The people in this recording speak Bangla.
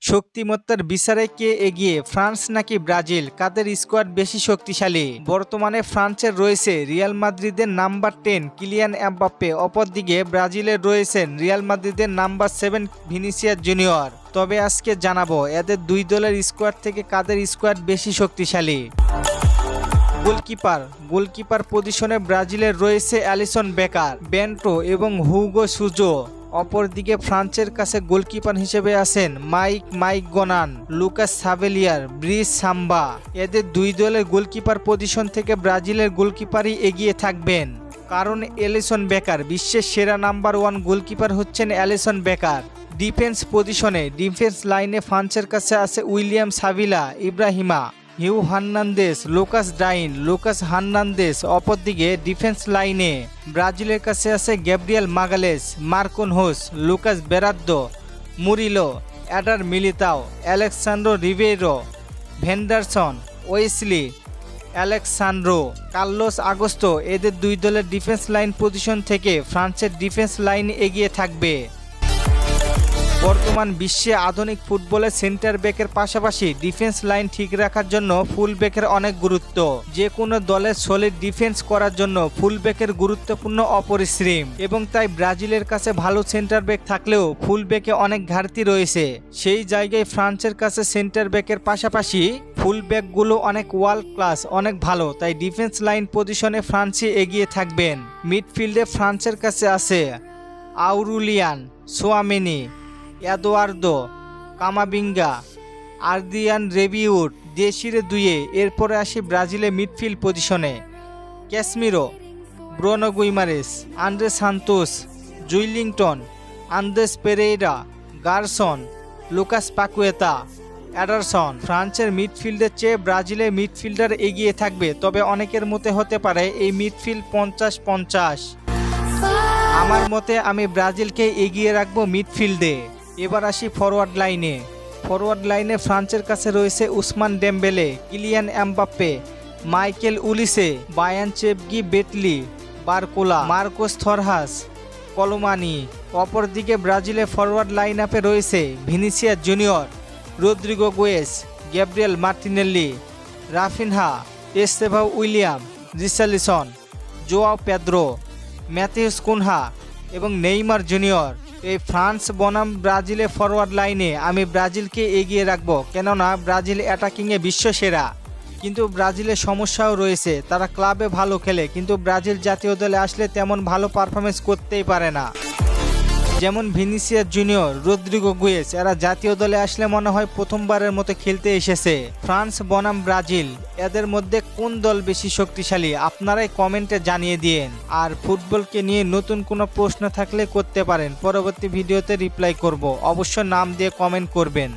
শক্তিমত্তার বিচারে কে এগিয়ে? ফ্রান্স নাকি ব্রাজিল? কাদের স্কোয়াড বেশি শক্তিশালী? বর্তমানে ফ্রান্সের রয়েছে রিয়াল মাদ্রিদের নাম্বার টেন কিলিয়ান এমবাপ্পে। অপরদিকে ব্রাজিলের রয়েছেন রিয়াল মাদ্রিদের নাম্বার সেভেন ভিনিসিয়াস জুনিয়র। তবে আজকে জানাব, এদের দুই দলের স্কোয়াড থেকে কাদের স্কোয়াড বেশি শক্তিশালী? গোলকিপার। গোলকিপার পজিশনে ব্রাজিলের রয়েছে অ্যালিসন বেকার, বেন্টো এবং হুগো সুজো। অপরদিকে ফ্রান্সের কাছে গোলকিপার হিসেবে আছেন মাইক মাইক গনান লুকাস সাভেলিয়ার ব্রিজ সাম্বা। এদের দুই দলের গোলকিপার পজিশন থেকে ব্রাজিলের গোলকিপারই এগিয়ে থাকবেন। কারণ এলিসন বেকার, বিশ্বের সেরা নাম্বার ওয়ান গোলকিপার হচ্ছেন অ্যালিসন বেকার। ডিফেন্স পজিশনে, ডিফেন্স লাইনে ফ্রান্সের কাছে আছে William Saliba, Ibrahima. Hugh Hernandez Lucas Digne, Lucas Hernandez অপরদিকে ডিফেন্স লাইনে। ব্রাজিলের কাছে আছে গ্যাব্রিয়েল মাগালেস, মার্কন হোস, Lucas Beraldo, Murillo, Eder Militao Alexsandro রিভেরো Vanderson, Wesley Alexsandro Carlos Augusto. এদের দুই দলের ডিফেন্স লাইন পজিশন থেকে ফ্রান্সের ডিফেন্স লাইন এগিয়ে থাকবে। বর্তমান বিশ্বে আধুনিক ফুটবলে সেন্টার ব্যাকের পাশাপাশি ডিফেন্স লাইন ঠিক রাখার জন্য ফুল ব্যাকের অনেক গুরুত্ব। যে কোনো দলের সলিড ডিফেন্স করার জন্য ফুল ব্যাকের গুরুত্বপূর্ণ অপরিসীম। এবং তাই ব্রাজিলের কাছে ভালো সেন্টার ব্যাক থাকলেও ফুল ব্যাকে অনেক ঘাটতি রয়েছে। সেই জায়গায় ফ্রান্সের কাছে সেন্টার ব্যাকের পাশাপাশি ফুল ব্যাকগুলো অনেক ওয়ার্ল্ড ক্লাস অনেক ভালো। তাই ডিফেন্স লাইন পজিশনে ফ্রান্সই এগিয়ে থাকবেন। মিডফিল্ডে ফ্রান্সের কাছে আছে আউরুলিয়ান, সোয়ামিনি এদোয়ার্দো, কামাবিঙ্গা, আর্দিয়ান রেবিউট দেশিরে দুয়ে, এরপরে আসি ব্রাজিলে মিডফিল্ড পজিশনে। Casemiro Bruno Guimaraes, Andrey Santos, Joelinton, Andreas Pereira, Gerson, Lucas Paqueta, Ederson. ফ্রান্সের মিডফিল্ডের চেয়ে ব্রাজিলের মিডফিল্ডার এগিয়ে থাকবে, তবে অনেকের মতে হতে পারে এই মিডফিল্ড পঞ্চাশ পঞ্চাশ। আমার মতে আমি ব্রাজিলকে এগিয়ে রাখব মিডফিল্ডে। এবার আসি ফরওয়ার্ড লাইনে ফরওয়ার্ড লাইনে ফ্রান্সের কাছে রয়েছে Ousmane Dembele, Kylian Mbappe, Michael Olise, বায়ান চেপগি, বেটলি, Barcola, Marcus Thuram, Kolo Muani. অপরদিকে ব্রাজিলের ফরওয়ার্ড লাইন আপে রয়েছে Vinicius Junior, Rodrygo Goes, Gabriel Martinelli, Raphinha Estevao Willian Richarlison Joao Pedro, Matheus Cunha এবং নেইমার জুনিয়র। এই ফ্রান্স বনাম ব্রাজিলে ফরওয়ার্ড লাইনে আমি ব্রাজিলকে এগিয়ে রাখব, কেননা ব্রাজিল অ্যাটাকিংয়ে বিশ্ব সেরা কিন্তু ব্রাজিলের সমস্যাও রয়েছে, তারা ক্লাবে ভালো খেলে, কিন্তু ব্রাজিল জাতীয় দলে আসলে তেমন ভালো পারফরমেন্স করতেই পারে না। যেমন ভিনিসিয়া জুনিয়র রদ্রিগো গুয়েস, এরা জাতীয় দলে আসলে মনে হয় প্রথমবারের মতো খেলতে এসেছে। ফ্রান্স, বনাম, ব্রাজিল, এদের মধ্যে কোন দল বেশি শক্তিশালী, আপনারাই কমেন্টে জানিয়ে দিয়েন। আর ফুটবলকে নিয়ে নতুন কোনো প্রশ্ন থাকলে করতে পারেন, পরবর্তী ভিডিওতে রিপ্লাই করব। অবশ্য নাম দিয়ে কমেন্ট করবেন।